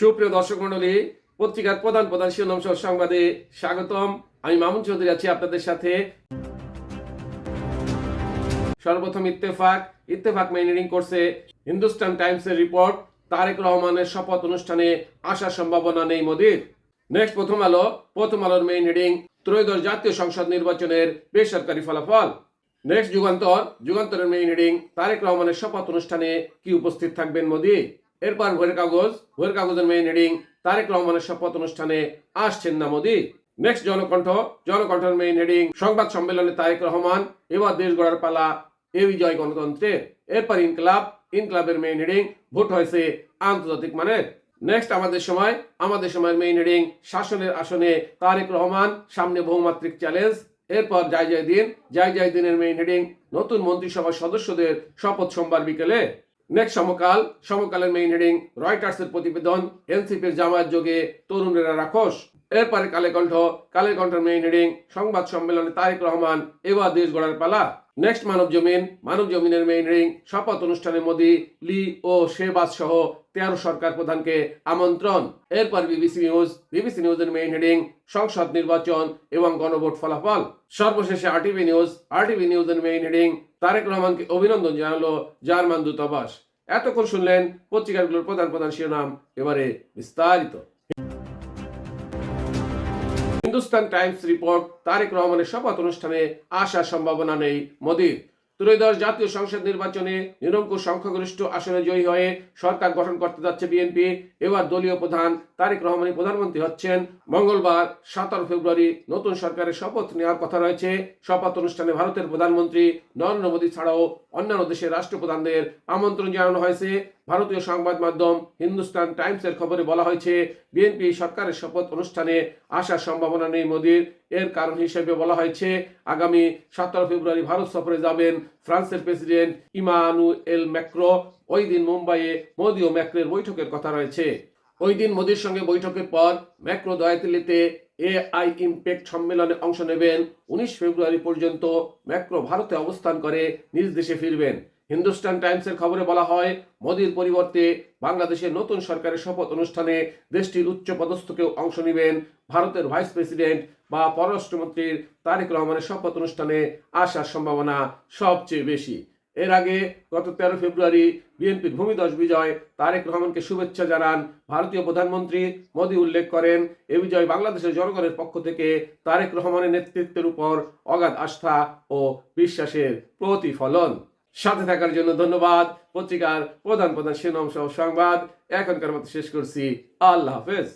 সুপ্রিয় দর্শক মন্ডলী পত্রিকার প্রধান প্রধান শিরোনাম সহ সংবাদে স্বাগতম। আমি মামুন চৌধুরী আছি আপনাদের সাথে। সর্বপ্রথম ইত্তেফাক। ইত্তেফাক মেইনিং করছে হিন্দুস্তান টাইমসের রিপোর্ট তারেক রহমানের শপথ অনুষ্ঠানে আসার সম্ভাবনা নেই মোদির। নেক্সট প্রথম আলো। প্রথম আলোর মেইন হেডিং ত্রয়োদশ জাতীয় সংসদ নির্বাচনের বেসরকারি ফলাফল। নেক্সট যুগান্তর। যুগান্তরের মেইন হেডিং তারেক রহমানের শপথ অনুষ্ঠানে কি উপস্থিত থাকবেন মোদি? এরপর ভোরের কাগজ ভোরের কাগজের মেইন হেডিং তারেক রহমানের শপথ অনুষ্ঠানে আসছেন না মোদি। নেক্সট জনকণ্ঠ, জনকণ্ঠের মেইন হেডিং সংবাদ সম্মেলনে তারেক রহমান, এবার দেশ গড়ার পালা, এ বিজয় গণতন্ত্রে। এরপর ইনকলাব, ইনকলাবের মেইন হেডিং ভোট হয়েছে আন্তর্জাতিক মানের নেক্সট আমাদের সময়, আমাদের সময়ের মেইন হেডিং শাসনের আসনে তারেক রহমান, সামনে বহুমাত্রিক চ্যালেঞ্জ এরপর জয় জয় দিন, জয় জয় দিনের মেইন হেডিং নতুন মন্ত্রিসভার সদস্যদের শপথ সোমবার বিকেলে। নেক্সট সমকাল, সমকালের মেইন হেডিং রয়টার্সের প্রতিবেদন এনসিপির জামায়াত যোগে তরুণেরা রাখস এরপরে কালে কণ্ঠ কালে কণ্ঠের মেইন হেডিং সংবাদ সম্মেলনে তারেক রহমান, এবার দেশ গড়ার পালা। নেক্সট মানব জমিন মানব জমিনের মেইন রিং শপথ অনুষ্ঠানে মোদি, লি ও শেবাজ সহ তেরো সরকার প্রধানকে আমন্ত্রণ। এরপর বিবিসি নিউজ, বিবিসি নিউজের মেইন হেডিং সংসদ নির্বাচন এবং গণভোট ফলাফল। সর্বশেষে আরটিভি নিউজ আরটিভি নিউজের মেইন হেডিং তারেক রহমানকে অভিনন্দন জানালো জার্মান দূতাবাস। এতক্ষণ শুনলেন পত্রিকাগুলোর প্রধান প্রধান শিরোনাম, এবারে বিস্তারিত। হিন্দুস্তান টাইমস রিপোর্ট, তারেক রহমানের শপথ অনুষ্ঠানে আসার সম্ভাবনা নেই মোদির। ত্রয়োদশ জাতীয় সংসদ নির্বাচনে নিরঙ্কুশ সংখ্যাগরিষ্ঠ আসনে জয়ী হয়ে সরকার গঠন করতে যাচ্ছে বিএনপি। এবার দলীয় প্রধান তারেক রহমানই প্রধানমন্ত্রী হচ্ছেন। মঙ্গলবার সতেরো ফেব্রুয়ারি নতুন সরকারের শপথ নেওয়ার কথা রয়েছে। শপথ অনুষ্ঠানে ভারতের প্রধানমন্ত্রী নরেন্দ্র মোদী ছাড়াও অন্যান্য দেশের রাষ্ট্রপ্রধানদের আমন্ত্রণ জানানো হয়েছে। ভারতীয় সংবাদ মাধ্যম হিন্দুস্তান টাইমসের খবরে বলা হয়েছে, বিএনপি সরকারের শপথ অনুষ্ঠানে আসার সম্ভাবনা নেই মোদির। এর কারণ হিসেবে বলা হয়েছে, আগামী সতেরো ফেব্রুয়ারি ভারত সফরে যাবেন ফ্রান্সের প্রেসিডেন্ট ইমানুয়েল ম্যাক্রো। ওই দিন মুম্বাইয়ে মোদি ও ম্যাক্রের বৈঠকের কথা রয়েছে। ওই দিন মোদির সঙ্গে বৈঠকের পর ম্যাক্রো দয়াতিলিতে এআই ইম্প্যাক্ট সম্মেলনে অংশ নেবেন। উনিশ ফেব্রুয়ারি পর্যন্ত ম্যাক্রো ভারতে অবস্থান করে, নিজ দেশে ফিরবেন। হিন্দুস্তান টাইমসের খবরে বলা হয়, মোদির পরিবর্তে বাংলাদেশের নতুন সরকারের শপথ অনুষ্ঠানে দেশটির উচ্চ পদস্থ কেউ অংশ নেবেন ভারতের ভাইস প্রেসিডেন্ট বা পররাষ্ট্রমন্ত্রীর তারেক রহমানের শপথ অনুষ্ঠানে আসার সম্ভাবনা সবচেয়ে বেশি। এর আগে গত তেরো ফেব্রুয়ারি বিএনপির ভূমিদশ বিজয় তারেক রহমানকে শুভেচ্ছা জানান ভারতীয় প্রধানমন্ত্রী। মোদী উল্লেখ করেন, এ বিজয় বাংলাদেশের জনগণের পক্ষ থেকে তারেক রহমানের নেতৃত্বের উপর অগাধ আস্থা ও বিশ্বাসের প্রতিফলন। সাথে থাকার জন্য ধন্যবাদ। পত্রিকার প্রধান প্রধান শিরোনাম সহ সংবাদ এখনকার মতো শেষ করছি। আল্লাহ হাফেজ।